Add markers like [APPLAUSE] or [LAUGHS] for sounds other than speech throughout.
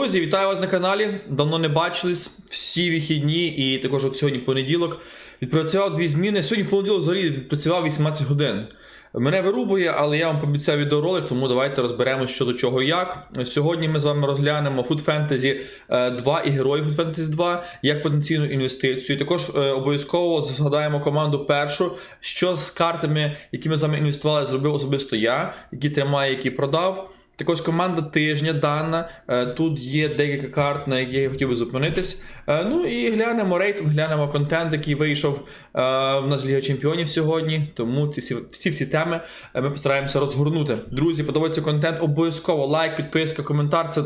Друзі, вітаю вас на каналі. Давно не бачились. Всі вихідні і також от сьогодні понеділок. Відпрацював дві зміни. Сьогодні в понеділок взагалі відпрацював 18 годин. Мене вирубує, але я вам пообіцяв відеоролик, тому давайте розберемося що до чого як. Сьогодні ми з вами розглянемо Food Fantasy е, 2 і герої Food Fantasy 2 як потенційну інвестицію. Також е, обов'язково згадаємо команду першу, що з картами, які ми з вами інвестували, зробив особисто я, які тримає, які продав. Також команда тижня дана. Е, Тут є декілька карт, на які я хотів би зупинитись. Е, Ну і глянемо рейтинг, глянемо контент, який вийшов е, в нас Ліга Чемпіонів сьогодні. Тому ці всі всі, всі теми ми постараємося розгорнути. Друзі, подобається контент, обов'язково лайк, підписка, коментар. Це,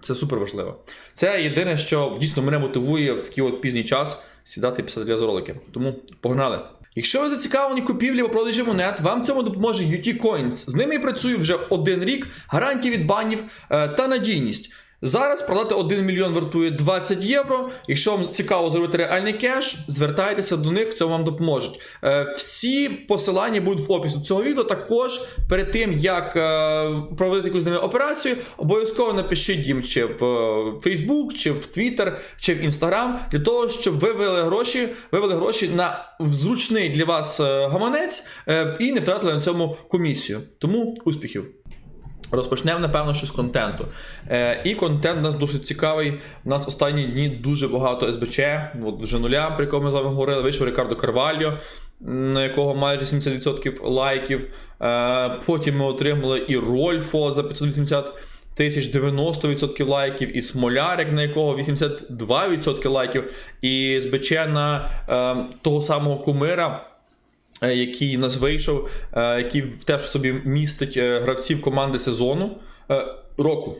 це супер важливо. Це єдине, що дійсно мене мотивує в такий от пізній час сідати і писати для ролики. Тому погнали! Якщо ви зацікавлені купівлі або продажі монет, вам цьому допоможе UT Coins. З ними я працюю вже один рік, гарантії від банів е, та надійність. Зараз продати 1 мільйон вартує 20 євро. Якщо вам цікаво зробити реальний кеш, звертайтеся до них, в цьому вам допоможуть. Е, всі посилання будуть в описі цього відео. Також перед тим як е, проводити якусь з ними операцію, обов'язково напишіть їм чи в е, Facebook, чи в Twitter, чи в Instagram, для того, щоб ви вивели гроші, вивели гроші на зручний для вас гаманець і не втратили на цьому комісію. Тому успіхів! Розпочнемо, напевно, що з контенту. Е, і контент у нас досить цікавий. У нас останні дні дуже багато СБЧ. От вже нуля, про якого ми з вами говорили, вийшов Рікардо Карвальо, на якого майже 70% лайків. Е, потім ми отримали і Рольфо за 580 тисяч 90% лайків, і Смолярик, на якого 82% лайків, і СБЧ на е, того самого кумира. Е, Який нас вийшов, е, який теж в собі містить е, гравців команди сезону року.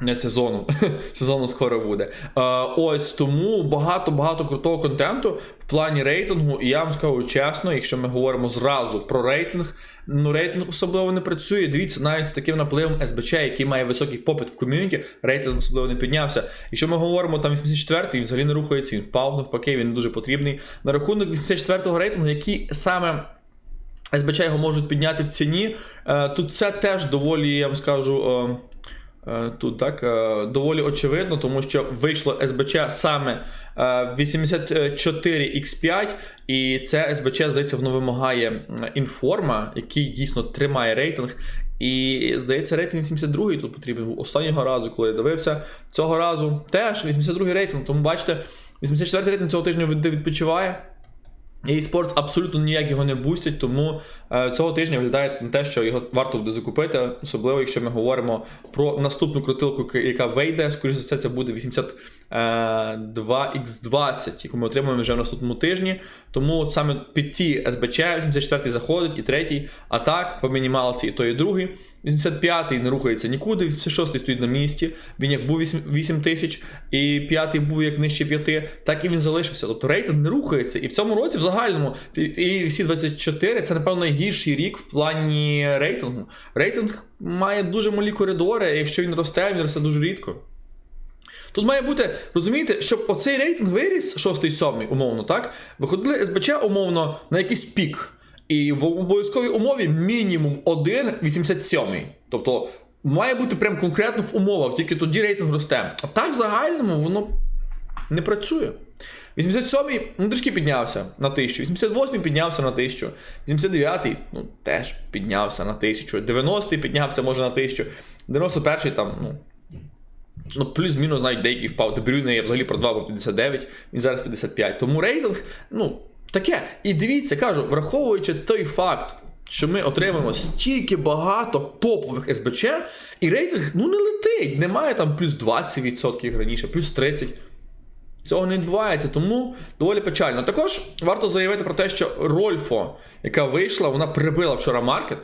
Не сезону. [LAUGHS] Сезону скоро буде. Е, ось тому багато-багато крутого контенту в плані рейтингу. І я вам скажу чесно, якщо ми говоримо зразу про рейтинг, ну рейтинг особливо не працює. Дивіться, навіть з таким напливом СБЧ, який має високий попит в ком'юніті, рейтинг особливо не піднявся. Якщо ми говоримо там 84-й, він взагалі не рухається, він впав навпаки, він не дуже потрібний. На рахунок 84-го рейтингу, який саме. СБЧ його можуть підняти в ціні. Е, Тут це теж доволі, я вам скажу. Е, Тут так е, доволі очевидно, тому що вийшло СБЧ саме е, 84X5, і це СБЧ, здається, воно вимагає інформа, який дійсно тримає рейтинг. І здається, рейтинг 72 тут потрібен був останнього разу, коли я дивився. Цього разу теж 82 рейтинг. Тому бачите, 84 рейтинг цього тижня відпочиває. eSports абсолютно ніяк його не бустять, тому е, цього тижня виглядає на те, що його варто буде закупити, особливо якщо ми говоримо про наступну крутилку, яка- вийде. Скоріше за все, це буде 82X20, яку ми отримаємо вже в наступному тижні. Тому от саме під ці СБЧ 84 заходить і третій, а так по мінімалці і той, і другий. 85-й не рухається нікуди, 86-й стоїть на місці. Він як був 8, 8 тисяч, і 5-й був як нижче 5, так і він залишився. Тобто рейтинг не рухається. І в цьому році, в загальному, і всі 24 це, напевно, найгірший рік в плані рейтингу. Рейтинг має дуже малі коридори, якщо він росте, він росте дуже рідко. Тут має бути, розумієте, щоб оцей рейтинг виріс 6-7, умовно, так? Виходили СБЧ умовно на якийсь пік. І в обов'язковій умові мінімум 1,87. Тобто має бути прям конкретно в умовах, тільки тоді рейтинг росте. А так в загальному воно не працює. 87-й ну, трішки піднявся на 1000, 88-й піднявся на 1000, 89-й ну, теж піднявся на 1000, 90-й піднявся може на 1000, 91-й там, ну. Ну, плюс-мінус навіть деякий впав. Дебрюйне я взагалі продавав по 59, він зараз 55. Тому рейтинг, ну, таке. І дивіться, кажу, враховуючи той факт, що ми отримаємо стільки багато топових СБЧ, і рейтинг ну не летить. Немає там плюс 20% як раніше, плюс 30%. Цього не відбувається, тому доволі печально. Також варто заявити про те, що Рольфо, яка вийшла, вона прибила вчора маркет.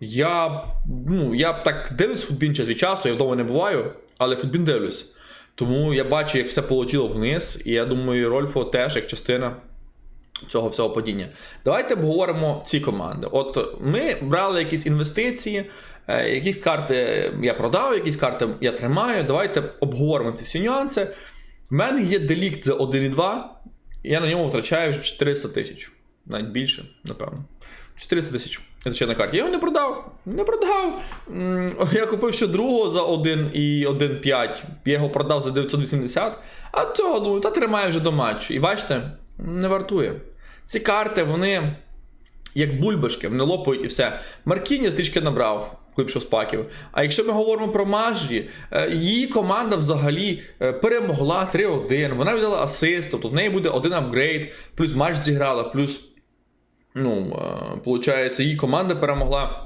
Я ну, я так дивлюсь футбін час від часу, я вдома не буваю, але футбін дивлюсь. Тому я бачу, як все полетіло вниз, і я думаю, Рольфо теж як частина цього всього падіння. Давайте обговоримо ці команди. От ми брали якісь інвестиції, е, якісь карти я продав, якісь карти я тримаю. Давайте обговоримо ці всі нюанси. В мене є делікт за 1,2, я на ньому втрачаю 400 тисяч, навіть більше, напевно. 400 тисяч. Це на. Я його не продав. Не продав. Я купив ще другого за 1 і 1,5. Я його продав за 980. А цього, думаю, та тримаю вже до матчу. І бачите, не вартує. Ці карти, вони як бульбашки, вони лопають і все. Маркіні трішки набрав клипшу спаків. А якщо ми говоримо про Мажрі, е, її команда взагалі е, перемогла 3-1. Вона віддала асист, тобто в неї буде один апгрейд, плюс матч зіграла, плюс, ну, виходить, її команда перемогла.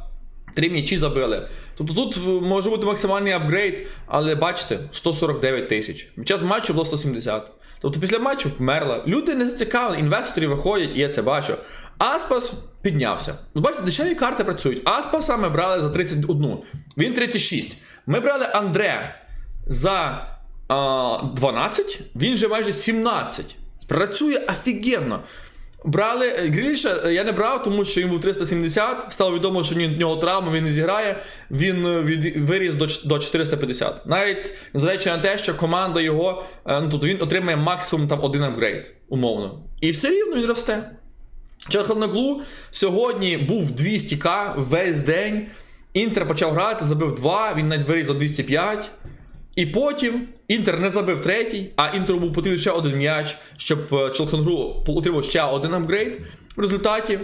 Три м'ячі забили. Тобто тут може бути максимальний апгрейд, але бачите, 149 тисяч. Під час матчу було 170. Тобто після матчу вмерла. Люди не зацікавлені, інвестори виходять, і я це бачу. Аспас піднявся. Ну, бачите, дешеві карти працюють. Аспаса ми брали за 31. Він 36. Ми брали Андре за а, 12, він же майже 17. Працює офігенно. Брали е, Гріліша, е, я не брав, тому що він був 370. Стало відомо, що в нього травма, він не зіграє. Він е, від, виріс до, до 450. Навіть незважаючи на те, що команда його, ну тобто він отримає максимум там один апгрейд, умовно. І все рівно він росте. Чахалнаглу сьогодні був 200к весь день. Інтер почав грати, забив 2, він навіть виріс до 205. І потім Інтер не забив третій, а Інтеру був потрібен ще один м'яч, щоб е, Челхонгру отримав ще один апгрейд. В результаті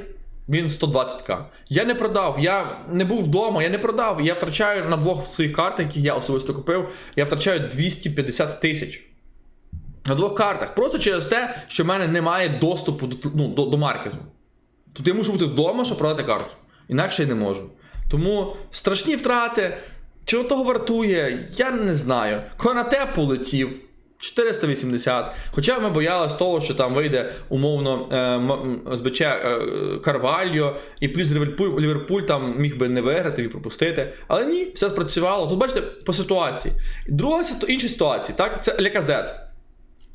він 120к. Я не продав, я не був вдома, я не продав. Я втрачаю на двох своїх картах, які я особисто купив, я втрачаю 250 тисяч. На двох картах. Просто через те, що в мене немає доступу до, ну, до, до маркету. Тобто я мушу бути вдома, щоб продати карту. Інакше я не можу. Тому страшні втрати. Чи того вартує, я не знаю. Конате полетів 480. Хоча ми боялися того, що там вийде умовно е, СБЧ е, Карвальо, і плюс Ліверпуль, Ліверпуль там міг би не виграти і пропустити. Але ні, все спрацювало. Тут бачите, по ситуації. Друга інша ситуація, так, це Леказет.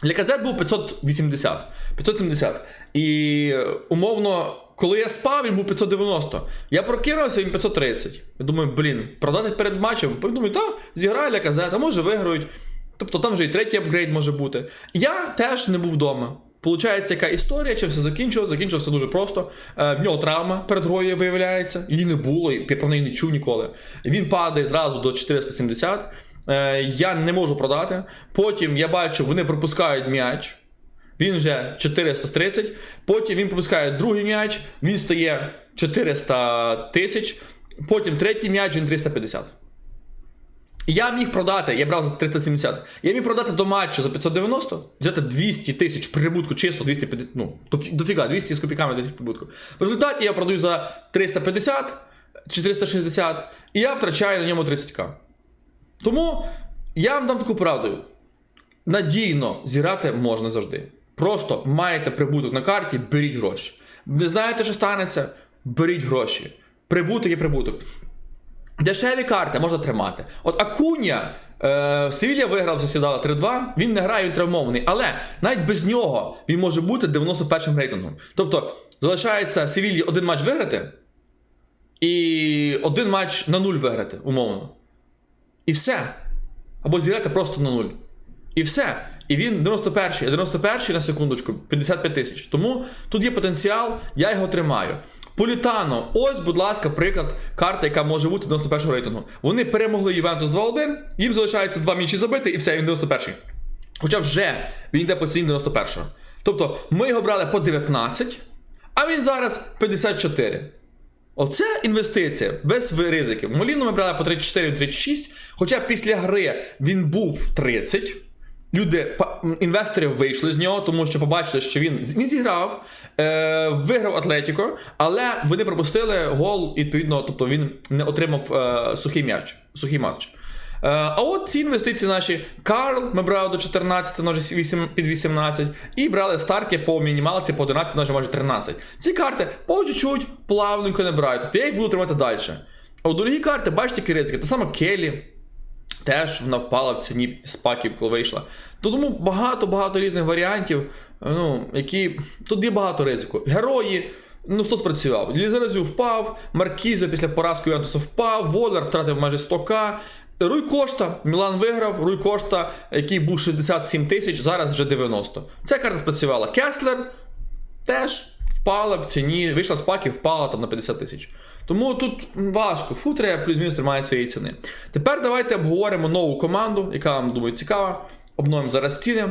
Леказет був 580, 570. І е, умовно, коли я спав, він був 590. Я прокинувся, він 530. Я думаю, блін, продати перед матчем. Думаю, та, зіграє Леказет, а може виграють. Тобто там вже і третій апгрейд може бути. Я теж не був вдома. Получається, яка історія, чи все закінчилося? Закінчилося дуже просто. Е, в нього травма перед грою виявляється, її не було, і про неї не чув ніколи. Він падає зразу до 470. Е, я не можу продати. Потім я бачу, вони пропускають м'яч. Він вже 430. Потім він пропускає другий м'яч, він стає 400 тисяч. Потім третій м'яч, він 350. І Я міг продати, я брав за 370. Я міг продати до матчу за 590, взяти 200 тисяч прибутку, чисто 250, ну, дофіга, 200 з копійками тисяч прибутку. В результаті я продаю за 350 чи 360, і я втрачаю на ньому 30к. Тому я вам дам таку правду. Надійно зіграти можна завжди. Просто маєте прибуток на карті, беріть гроші. Не знаєте, що станеться? Беріть гроші. Прибуток є прибуток. Дешеві карти можна тримати. От Акуня, е, Севілля виграв, засідала 3-2, він не грає, він травмований. Але навіть без нього він може бути 91 м рейтингом. Тобто залишається Севіллі один матч виграти і один матч на нуль виграти, умовно. І все. Або зіграти просто на нуль. І все. І він 91-й, а 91-й на секундочку 55 тисяч. Тому тут є потенціал, я його тримаю. Політано, ось, будь ласка, приклад карти, яка може бути 91-го рейтингу. Вони перемогли Ювентус 2-1, їм залишається два м'ячі забити, і все, він 91-й. Хоча вже він йде по ціні 91-го. Тобто ми його брали по 19, а він зараз 54. Оце інвестиція без ризиків. Моліну ми брали по 34 36, хоча після гри він був 30. Люди, інвестори вийшли з нього, тому що побачили, що він, він зіграв, е, виграв Атлетіко, але вони пропустили гол, відповідно, тобто він не отримав е, сухий м'яч, сухий матч. Е, а от ці інвестиції наші. Карл ми брали до 14, може 8, під 18, і брали старки по мінімалці по 11, може майже 13. Ці карти по чуть-чуть плавненько не брають. Тобто я їх буду тримати далі. А у дорогі карти, бачите, які ризики. Та сама Келі. Теж вона впала в ціні з паків, коли вийшла. То Тому багато-багато різних варіантів, ну, які. Тут є багато ризику. Герої. Ну, хто спрацював? Лізаразю впав, Маркіза після поразки Ювентуса впав, Волер втратив майже 100к. Руй Кошта, Мілан виграв, Руй Кошта, який був 67 тисяч, зараз вже 90. Ця карта спрацювала. Кеслер теж впала в ціні, вийшла з паків, впала там на 50 тисяч. Тому тут важко. Футре плюс-мінус тримає своєї ціни. Тепер давайте обговоримо нову команду, яка вам думаю цікава. Обновимо зараз ціни.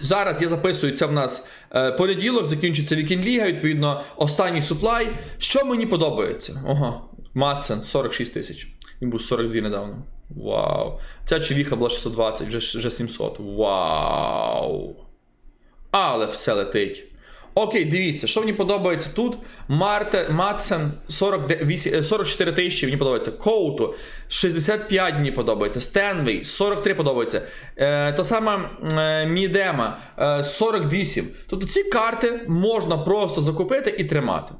Зараз я записую це в нас е, понеділок, закінчиться Вікінг Ліга, відповідно, останній суплай. Що мені подобається? Ага, Матсен 46 тисяч. Він був 42 недавно. Вау. Ця чевіха була 620, вже, вже 700. Вау. Але все летить. Окей, дивіться, що мені подобається тут. Марте, Матсен 48, е, 44 тисячі, мені подобається. Коуту 65 мені подобається. Стенвей 43 подобається. Е, Та сама е, Мідема е, 48. Тобто ці карти можна просто закупити і тримати.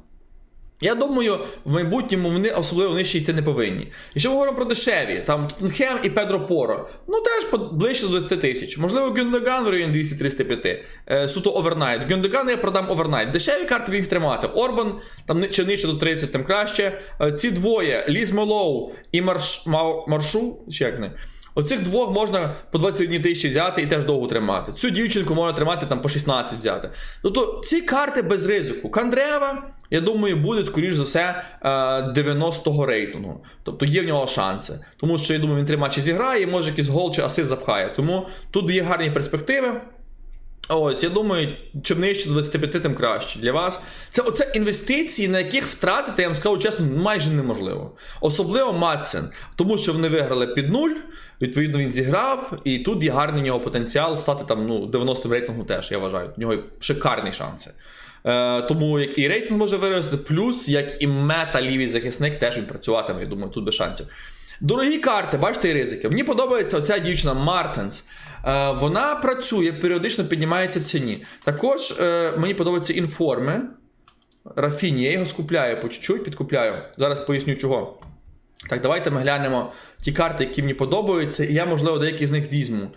Я думаю, в майбутньому вони особливо нижче йти не повинні. Якщо ми говоримо про дешеві, там Тоттенхем і Педро Поро, ну теж ближче до 20 тисяч. Можливо, Гюндоган в районі 200-305. Е, суто овернайт. Гюндоган я продам овернайт. Дешеві карти їх тримати. Орбан там чи нижче до 30, тим краще. Е, ці двоє, Ліз Мелоу і Марш, Маршу, чи як не? Оцих двох можна по 21 тисячі взяти і теж довго тримати. Цю дівчинку можна тримати там по 16 взяти. Тобто ці карти без ризику. Кандрева, я думаю, буде, скоріш за все, е, 90-го рейтингу. Тобто є в нього шанси. Тому що я думаю, він три матчі зіграє може якийсь гол чи асист запхає. Тому тут є гарні перспективи. Ось, я думаю, чим нижче 25, тим краще для вас. Це оце інвестиції, на яких втратити, я вам скажу чесно, майже неможливо. Особливо Матсен, тому що вони виграли під нуль, відповідно, він зіграв, і тут є гарний в нього потенціал стати там ну, 90 рейтингу теж, я вважаю. У нього шикарні шанси. Е, тому як і рейтинг може вирости, плюс як і мета лівий захисник теж він працюватиме. Я думаю, тут без шансів. Дорогі карти, бачите і ризики. Мені подобається оця дівчина Мартенс. Е, вона працює, періодично піднімається в ціні. Також е, мені подобаються інформи. Рафіні, я його скупляю по чуть-чуть, підкупляю. Зараз поясню чого. Так, давайте ми глянемо ті карти, які мені подобаються, і я, можливо, деякі з них візьму.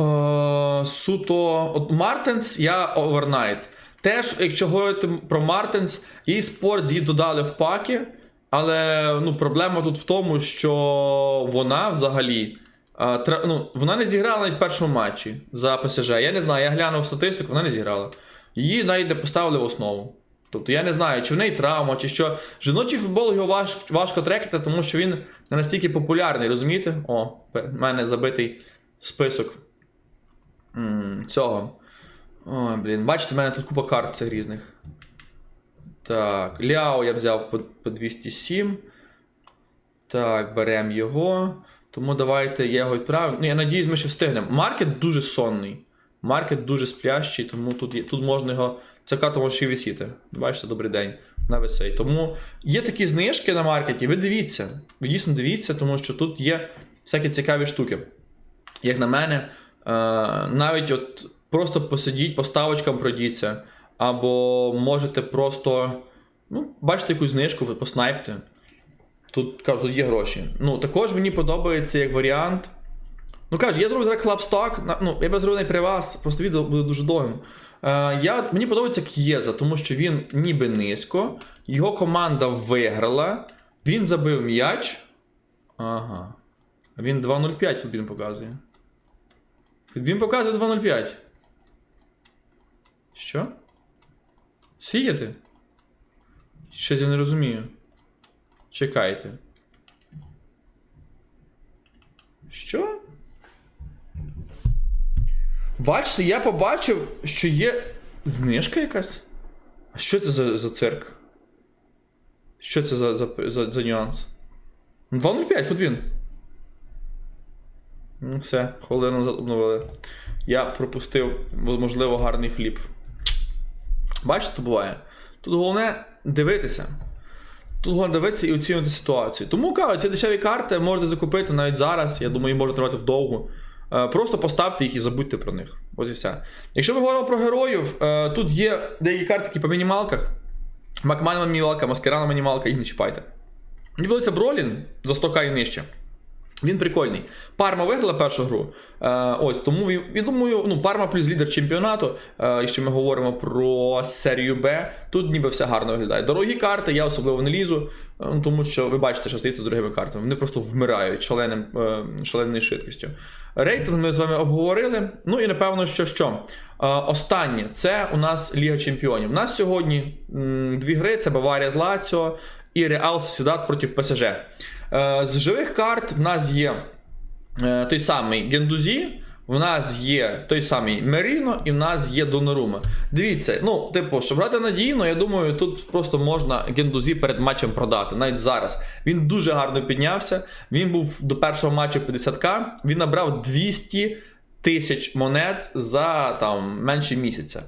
Е, суто от Мартенс, я овернайт. Теж, якщо говорити про Мартенс, і спорт її додали в паки, але ну, проблема тут в тому, що вона взагалі. ну, вона не зіграла навіть в першому матчі за ПСЖ. Я не знаю, я глянув статистику, вона не зіграла. Її навіть не поставили в основу. Тобто я не знаю, чи в неї травма, чи що. Жіночий футбол його важ, важко трекати, тому що він не настільки популярний, розумієте? О, в мене забитий список цього. Ой, блін, бачите, в мене тут купа карт цих різних. Так, Ляо я взяв по, по 207. Так, беремо його. Тому давайте я його відправлю. Ну, я надіюсь, ми ще встигнемо. Маркет дуже сонний. Маркет дуже сплящий, тому тут, тут можна його. Ця карта може ще висіти. Бачите, добрий день. На висей. Тому є такі знижки на маркеті. Ви дивіться. Ви дійсно дивіться, тому що тут є всякі цікаві штуки. Як на мене, е, навіть от просто посидіть, по ставочкам пройдіться. Або можете просто. Ну, бачите якусь знижку, поснайпте. Тут кажу, тут є гроші. Ну, також мені подобається як варіант. Ну кажу, я зроблю зараз клапстак. Ну, я би зробив не при вас, просто відео буде дуже довгим. Е, я, мені подобається К'єза, тому що він ніби низько, його команда виграла, він забив м'яч. Ага. Він 2.05 футбін показує. Футбін показує 2.05. Що? Сіяти? Щось я не розумію. Чекайте. Що? Бачите, я побачив, що є знижка якась. А що це за, за цирк? Що це за, за, за, за нюанс? 2.05 футбін. Ну, все, хвилину обновили. Я пропустив, можливо, гарний фліп. Бачите, то буває. Тут головне дивитися. Тут головне дивитися і оцінювати ситуацію. Тому кажу, ці дешеві карти можете закупити навіть зараз. Я думаю, їх можна тримати вдовго. Е, Просто поставте їх і забудьте про них. Ось і все. Якщо ми говоримо про героїв, е, тут є деякі карти які по мінімалках. Макманова мінімалка, Маскерана мінімалка, їх не чіпайте. Мені подобається Бролін за 100к і нижче. Він прикольний. Парма виграла першу гру. Е, ось тому я думаю, ну Парма плюс лідер чемпіонату. Е, якщо ми говоримо про серію Б, тут ніби все гарно виглядає. Дорогі карти, я особливо не лізу, е, ну, тому що ви бачите, що стається з дорогими картами. Вони просто вмирають шаленим, е, шаленою швидкістю. Рейтинг ми з вами обговорили. Ну і напевно, що що. Е, останнє це у нас Ліга Чемпіонів. У нас сьогодні м, дві гри: це Баварія з Лаціо і Реал Сосідат проти ПСЖ. Е, з живих карт в нас є е, той самий Гендузі, в нас є той самий Меріно і в нас є Донорума. Дивіться, ну, типу, щоб грати надійно, я думаю, тут просто можна Гендузі перед матчем продати, навіть зараз. Він дуже гарно піднявся. Він був до першого матчу 50к, він набрав 200 тисяч монет за там менше місяця.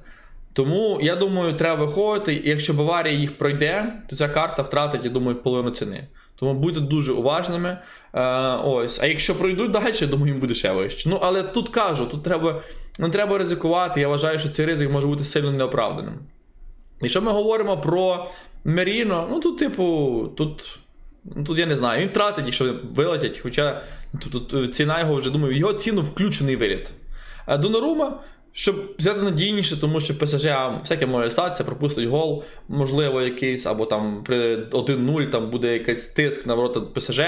Тому я думаю, треба виходити. Якщо Баварія їх пройде, то ця карта втратить, я думаю, половину ціни. Тому будьте дуже уважними. Е, ось. А якщо пройдуть далі, я думаю, їм буде ще вище. Ну, але тут кажу, тут треба, не треба ризикувати. Я вважаю, що цей ризик може бути сильно неоправданим. Якщо ми говоримо про Меріно, ну тут, типу, тут. Ну, тут я не знаю, він втратить, якщо вилетять, хоча тут, тут ціна його вже думаю, його ціну включений виліт. Е, Донорума, щоб взяти надійніше, тому що ПСЖ всяке може статися, пропустить гол, можливо, якийсь, або там при 1-0 там буде якийсь тиск на ворота ПСЖ.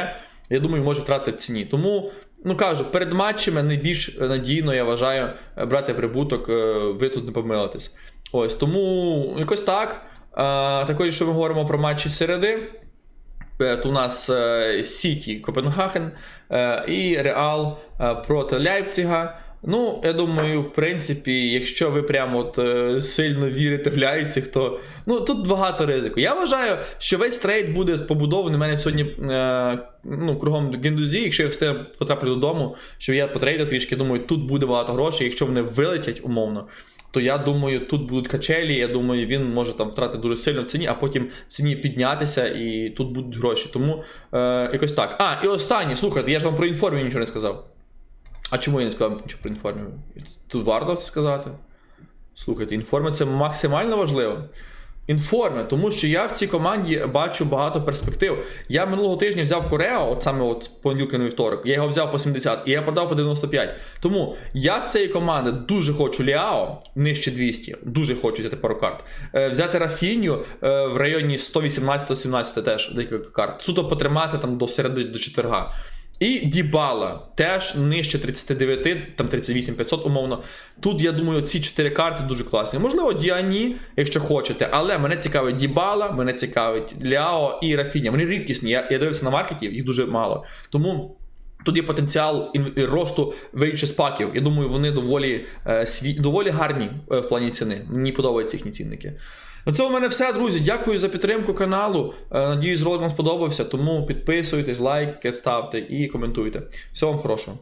Я думаю, може втратити в ціні. Тому, ну кажу, перед матчами найбільш надійно, я вважаю, брати прибуток, е, ви тут не помилитесь. Ось, тому якось так. Е, Також, якщо ми говоримо про матчі середи, Е, то у нас Сіті Копенгаген і Реал проти Ляйпціга. Ну, я думаю, в принципі, якщо ви прямо от е, сильно вірите в Ляйпціг, то ну тут багато ризику. Я вважаю, що весь трейд буде побудований. У мене сьогодні е, ну, кругом гендузі, якщо я встигну потрапити додому, що я потрейдив трішки, думаю, тут буде багато грошей. Якщо вони вилетять умовно, то я думаю, тут будуть качелі. Я думаю, він може там втратити дуже сильно в ціні, а потім в ціні піднятися, і тут будуть гроші. Тому е, якось так. А, і останнє, слухайте, я ж вам про інформі нічого не сказав. А чому я не сказав нічого про інформі? Тут варто це сказати. Слухайте, інформи це максимально важливо. Інформи, тому що я в цій команді бачу багато перспектив. Я минулого тижня взяв Корео, от саме от понеділка на вівторок, я його взяв по 70 і я продав по 95. Тому я з цієї команди дуже хочу Ліао нижче 200, дуже хочу взяти пару карт. Е, взяти Рафіню е, в районі 118-117 теж декілька карт. Суто потримати там до середи до четверга. І Дібала теж нижче 39, там 38 500 умовно. Тут я думаю, ці чотири карти дуже класні. Можливо, Діані, якщо хочете, але мене цікавить Дібала, мене цікавить Ляо і Рафіня. Вони рідкісні. Я, я дивився на маркеті, їх дуже мало. Тому. Тут є потенціал росту виючи спаків. Я думаю, вони доволі, е, доволі гарні е, в плані ціни. Мені подобаються їхні цінники. На цьому в мене все, друзі. Дякую за підтримку каналу. Е, Надіюсь, ролик вам сподобався. Тому підписуйтесь, лайки ставте і коментуйте. Всього вам хорошого.